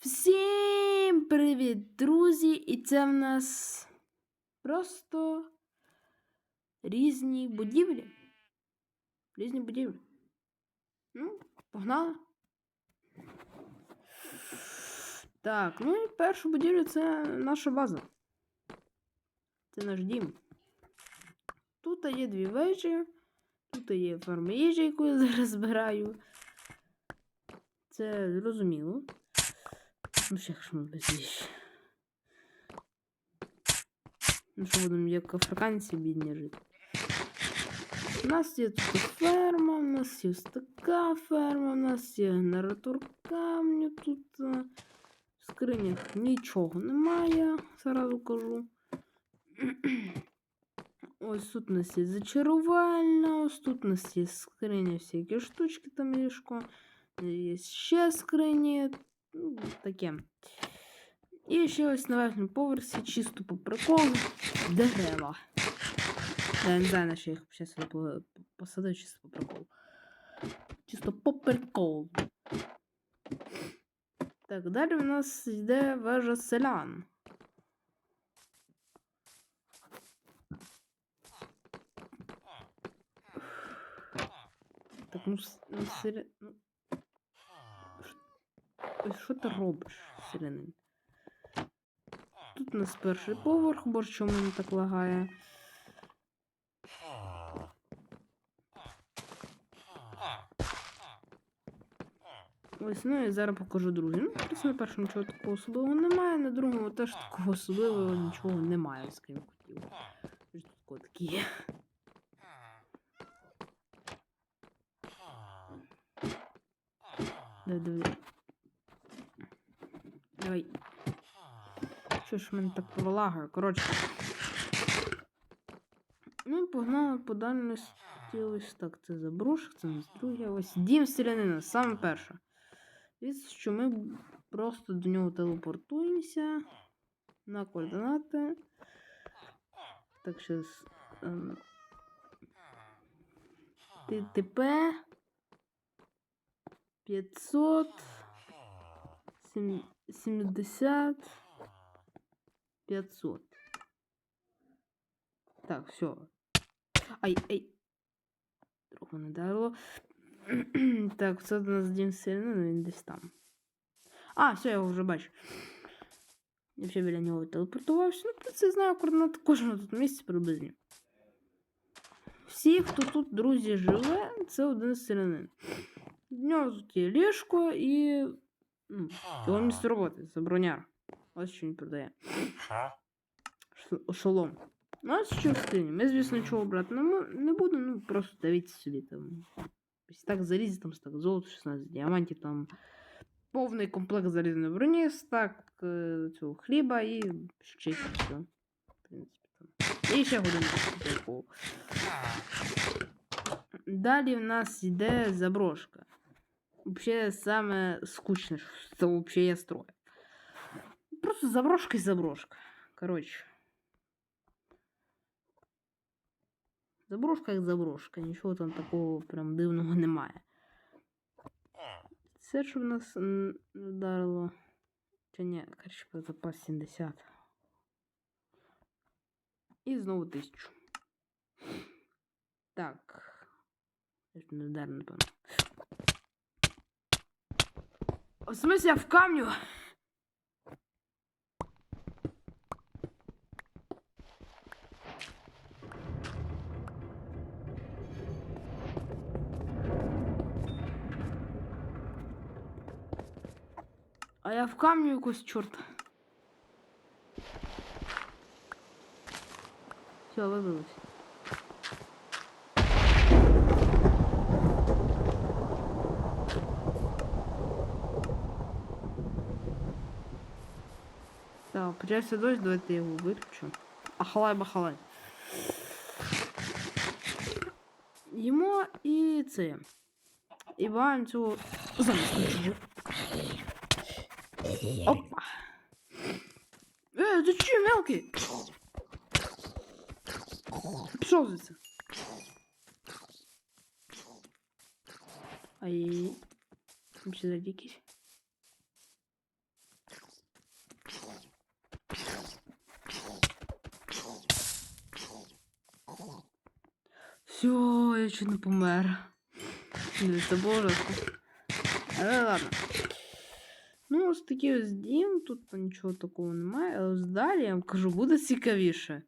Всім привіт, друзі! І це в нас просто різні будівлі. Різні будівлі. Ну, погнали. Так, ну і перша будівля це наша база. Це наш дім. Тут є дві вежі, тут є ферма їжі, яку я зараз збираю. Це зрозуміло. Ну, ще ж ми безвіше. Ну, що будемо як африканці бідні жити. У нас є тут ферма, у нас є ось така ферма, у нас є генератор камню тут. а, В скринях нічого немає, зразу кажу. Ось тут у нас є зачарувальна, ось тут у нас є скриня, всякі штучки там ліжко. Є ще скрині. Ну, таке. І ще ось на верхньому поверсі, чисто по приколу, дерева. Я не знаю, на що їх по- посадив чисто по приколу. Чисто по приколу. Так, далі у нас йде вежа селян. Так, ну, с- ну, ну що ти робиш, селянин? Тут у нас перший поверх, бо чому він так лагає. Ось, ну і зараз покажу другий. Ну, просто на першому нічого такого особливого немає, на другому теж такого особливого нічого немає, з хотів. Ось Тут котки є. Давай, давай. Давай. Що ж в мене так пролагає? Коротше. Ну, погнали по дальності. Ось так. Це заброшок, це нас друге. Ось дім селянина, саме перше. І що ми просто до нього телепортуємося на координати. Так, зараз. Ем, ТТП 500 сем- 70 500. Так, все. Ай, ай. Трохи не дарило. так, це у нас дім сильний, ну він десь там. А, все, я його вже бачу. Я вже біля нього телепортувався. Ну, про це знаю координати кожного тут місця приблизно. Всі, хто тут, друзі, живе, це один селянин. В нього тут є ліжко і. Ну, місце роботи, це броняр. Ось що він продає. Шолом. Ну, ось що в скрині. Ми, звісно, нічого брати не, будемо, ну просто дивіться собі там. Ось так залізі, там стак золото, 16 діамантів, там повний комплект залізної броні, стак цього хліба і ще все. В принципі, там. І ще годинку. Далі в нас йде заброшка. Вообще саме скучне, що це вообще я строю. Просто заброшка і заброшка. Коротше. Заброшка як заброшка, нічого там такого прям дивного немає. Це що в нас вдарило. Чи ні, коротше, запас 70. І знову 1000. Так. Ж не вдарило, напевно. В смысле, я в камню? А я в камню якось чорт. Все, вибилось. Так, почався дощ, давайте я його виключу. Ахалай бахалай. Їмо і це. І баємо цього замість. Опа. Е, ти чи мелкий? Пішов звідси. Ай. Там ще Все, я чуть не помер. Блін, Це. Але ладно. Ну, ось такий ось дім, тут нічого такого немає, але ось далі я вам кажу, буде цікавіше.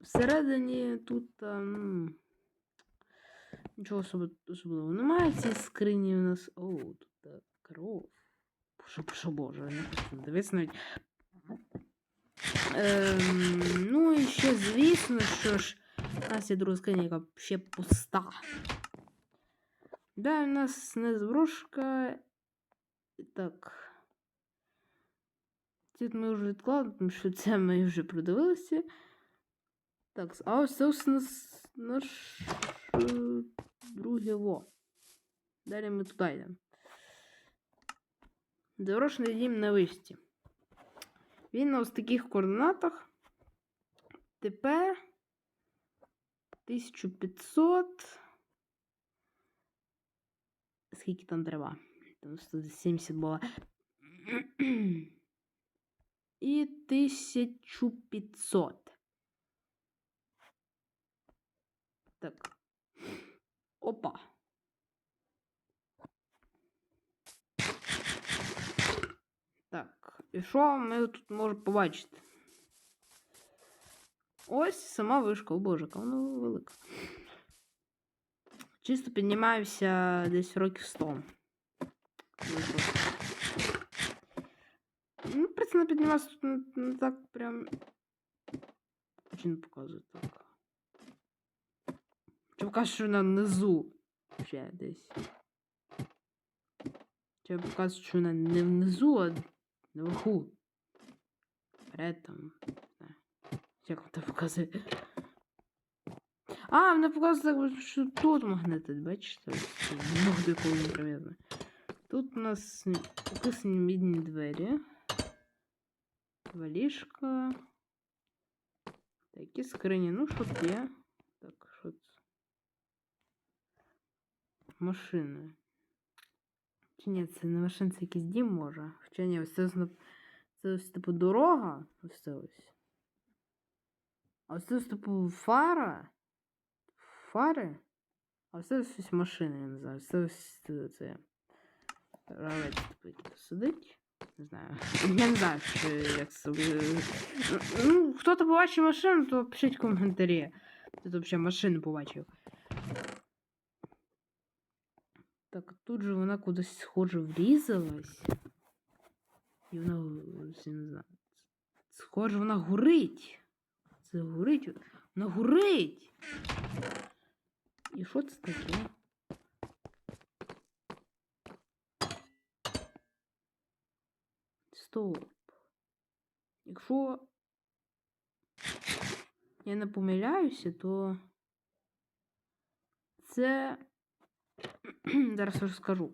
Всередині тут там. Нічого особливого немає. Ці скрині у нас. О, тут кров. Боже, боже, боже, не хочу дивитися навіть. Ем, ну і ще, звісно, що ж, у нас є друга скриня, яка ще пуста. Да, у нас не зброшка. Так. Тут ми вже відкладемо, тому що це ми вже продивилися. Так, а ось це у нас наш е, друге во. Далі ми туди йдемо. Дорожний дім на вишці. Він на ось таких координатах. ТП 1500. Скільки там треба? Там 170 було. І 1500. Так. Опа. Так, і що ми тут можемо побачити? Ось сама вишка, о боже, вона велика. Чисто піднімаюся десь років 100. Ну, в принципі, підніматися тут не, так прям. Чи не показує так. Чи покаже, що вона внизу ще десь. Чи показує, що вона не внизу, а наверху. Вперед там. Як вона показує. А, вона показує, що тут магнетит, бачите? Много до якого не прив'язано. Тут у нас описані мідні двері. Валішка. Такі скрині. Ну, що тут є? Так, що це? Машини. Чи ні, це не машина, це якийсь дім може. Хоча ні, ось це, ось це ось типу дорога. Ось це ось. А ось це ось типу фара. Фари. А ось це ось, ось машини, я не знаю. Це ось це. це. Гравець типу сидить. Не знаю. Я не знаю, що, як собі. Ну, хто-то побачив машину, то пишіть в коментарі. Хто взагалі машину побачив. Так, тут же вона кудись схоже врізалась. І вона, я не знаю. Схоже, вона горить. Це горить. Вона горить. І що це таке? Стоп. Якщо я не помиляюся, то це зараз розкажу.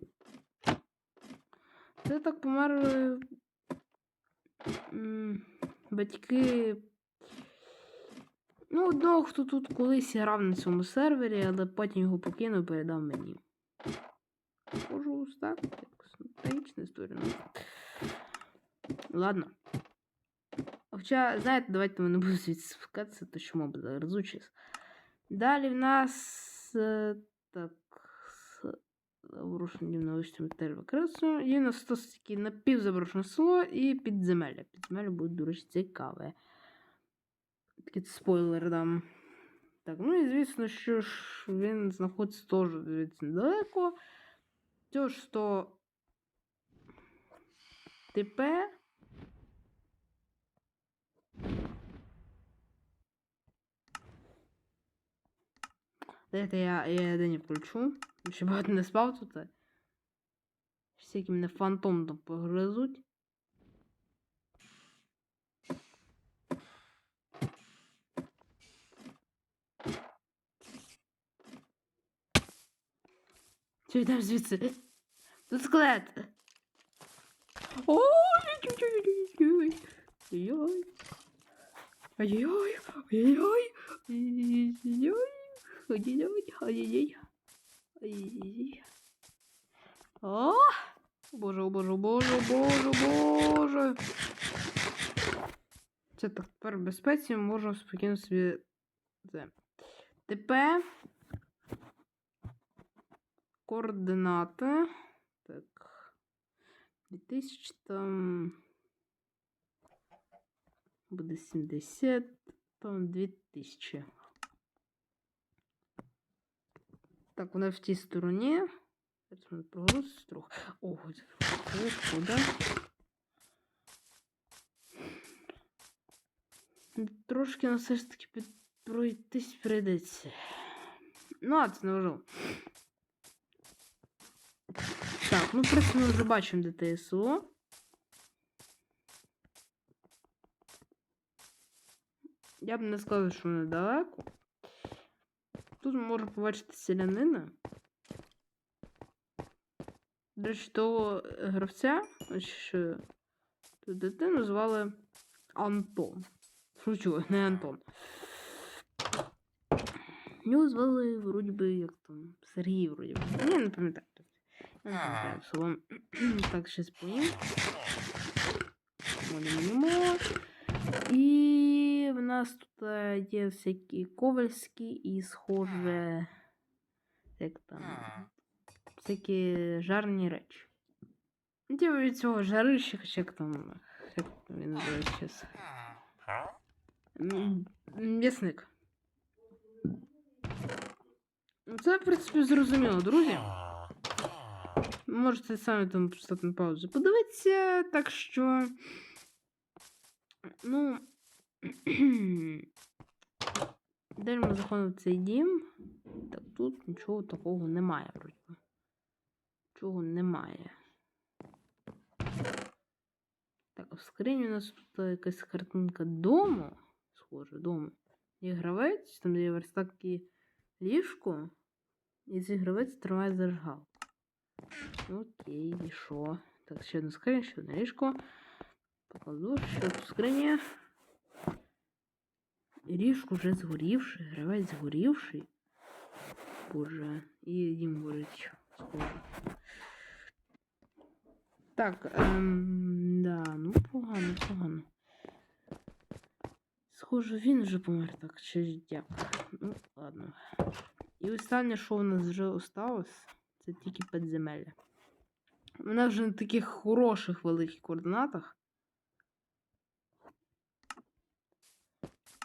Це так померли батьки. Ну, одного, хто тут колись грав на цьому сервері, але потім його покинув, і передав мені. Можу так, трагічна історія. Ну. Ладно. Хоча, знаєте, давайте ми не будемо звідси спускатися, то що мабуть розучись. Далі в нас е, так. Заброшені на вищому матеріалу красу. Є у нас то таки напівзаброшене село і підземелля. Підземелля буде дуже цікаве. Такий спойлер дам. Так, ну і звісно, що ж він знаходиться теж дивіться, недалеко. Тож то ТП. Дайте я, я день включу. Ще багато не спав тут. Всякі мене фантом там погризуть. Що йдемо звідси? Тут склет. Ой-ой-ой-ой-ой. Ой-ой. Ой-ой. Ой-ой. Ой-ой. О! Боже, о Боже, о Боже, о Боже, Боже. Це так, тепер в безпеці ми можемо спокійно собі. Це. Тепер. Координати. Так. 2000 там. Буде 70, там 2000. Так, вона в тій стороні. Прогрузимося трохи. Ого, куди? Трошки нам все ж таки пройтись прийдеться. Ну, а це не. Так, ну, принципі, ми вже бачимо, де. Я б не сказав, що недалеко. Тут можна побачити селянина. До речі, того гравця, що ту дитину звали Антон. Шучу, не Антон. Його звали, вроді би, як там, Сергій, вроді би. Я не пам'ятаю. Я не пам'ятаю словом. Так, ще поїм. Молимо. І в нас тут е, є всякі ковальські і схоже. Як там. Всякі жарні речі. Ну, Типу від цього жарища, хоча як там. Як там він називається зараз. М, М'ясник. Ну, Це, в принципі, зрозуміло, друзі. Можете самі там поставити на паузу. Подивитися, так що. Ну. Ми заходимо в цей дім. Так, тут нічого такого немає, вроді. Нічого немає. Так, в скрині у нас тут якась картинка дому. Схоже, дому. Є гравець, там є верстак і ліжко. І цей гравець тримає зажигалку. Окей, і що? Так, ще одна скриня, ще одне ліжко. Покладу, що тут в скрині. Ліжко вже згорівший, гравець згорівший. Боже, і дім горить. Схоже. Так, ем, да, ну погано, погано. Схоже, він вже помер так, чи як. Ну, ладно. І останнє, що в нас вже осталось, це тільки підземелля. Вона вже на таких хороших великих координатах.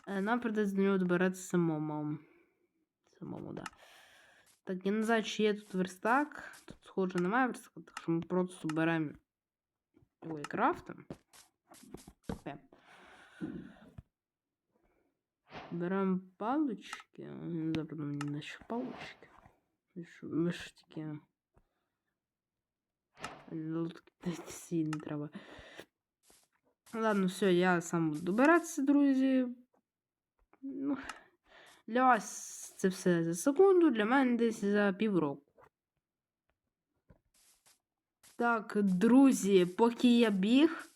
Нам придеться до нього добиратися самому. Самому, да. Так, я не знаю, чи є тут верстак. Тут, схоже, немає верстака, так що ми просто беремо його і крафтимо. Окей. Беремо палички. Не забуду мені наші палички. Ми ж таке. Сі не треба. Ладно, все, я сам буду добиратися, друзі. Ну, для вас це все за секунду, для мене десь за півроку. Так, друзі, поки я біг,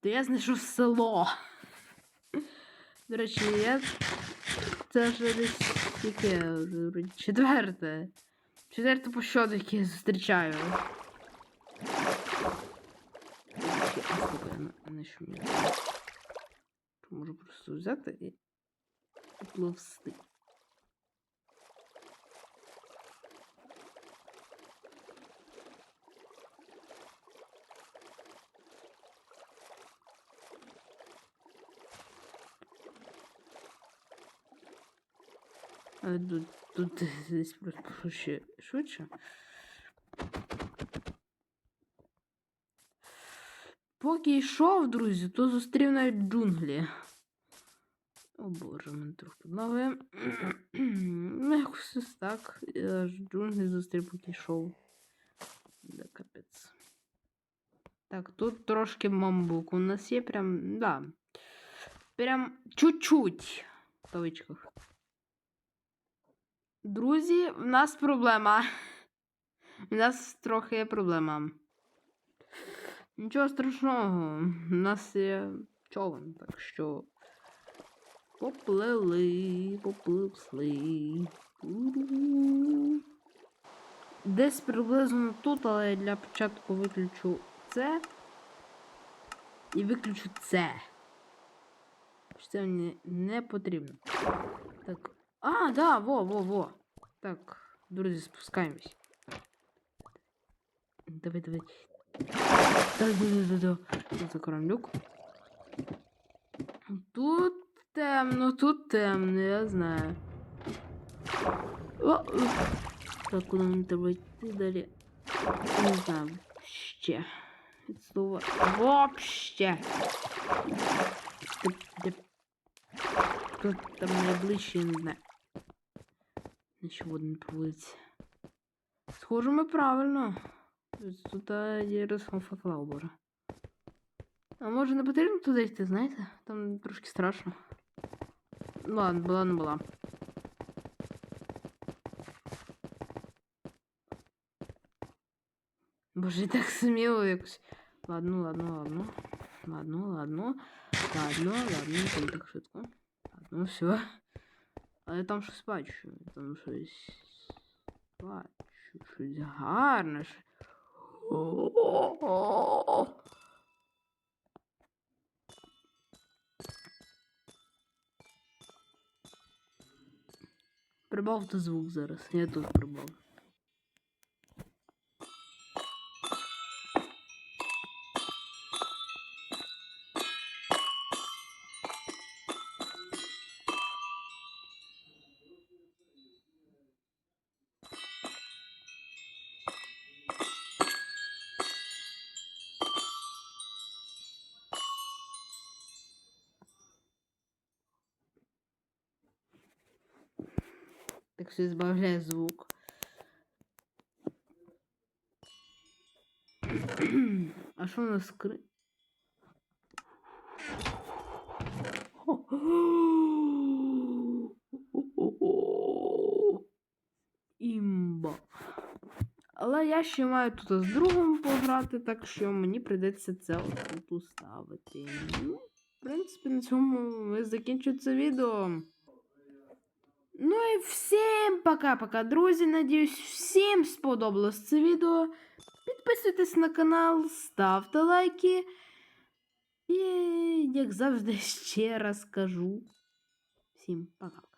то я знайшов село. До речі, я. Це вже десь яке четверте. Четверте по щоду, яке я зустрічаю. Можу просто взяти і пливсти. А тут, тут десь просто ще швидше. Поки йшов, друзі, то зустрів навіть джунглі. О боже, мене трохи підлагує. Ну, якось ось так. Я ж джунглі зустрів, поки йшов. Да, капець. Так, тут трошки мамбук у нас є прям, да. Прям чуть-чуть. В кавичках. Друзі, в нас проблема. У нас трохи є проблема. Нічого страшного. У нас є човен, так що. Поплили, попливсли. Десь приблизно тут, але я для початку виключу це. І виключу це. Це мені не потрібно. Так. А, да, во, во, во. Так, друзі, спускаємось. Давай, давай. Так, давай, давай, давай. Тут закроємо люк. Тут темно, тут темно, я знаю. О. Так, куди мені треба йти далі? Не знаю. Ще. Від слова. Вообще. Тут там найближче, я не знаю. Нічого не проводиться. Схоже, ми правильно. Тут є о боже. А може не потрібно туди йти, знаєте? Там трошки страшно. Ладно, була не була. Боже, так сміло якось. Ладно, ладно, ладно. Ладно, ладно. Ладно, ладно, там так швидко. Ладно, все. Але там щось бачу. Там щось. Бачу. Щось гарне. щось. Прибавте звук зараз. Я тут прибав. Так що збавляє звук. а що у нас скри... Імба. Але я ще маю тут з другом пограти, так що мені прийдеться це тут уставити. Ну, в принципі, на цьому ми закінчуємо це відео. Ну і всім пока-пока, друзі. Надіюсь, всім сподобалось це відео. Підписуйтесь на канал, ставте лайки. І, як завжди, ще раз кажу. Всім пока.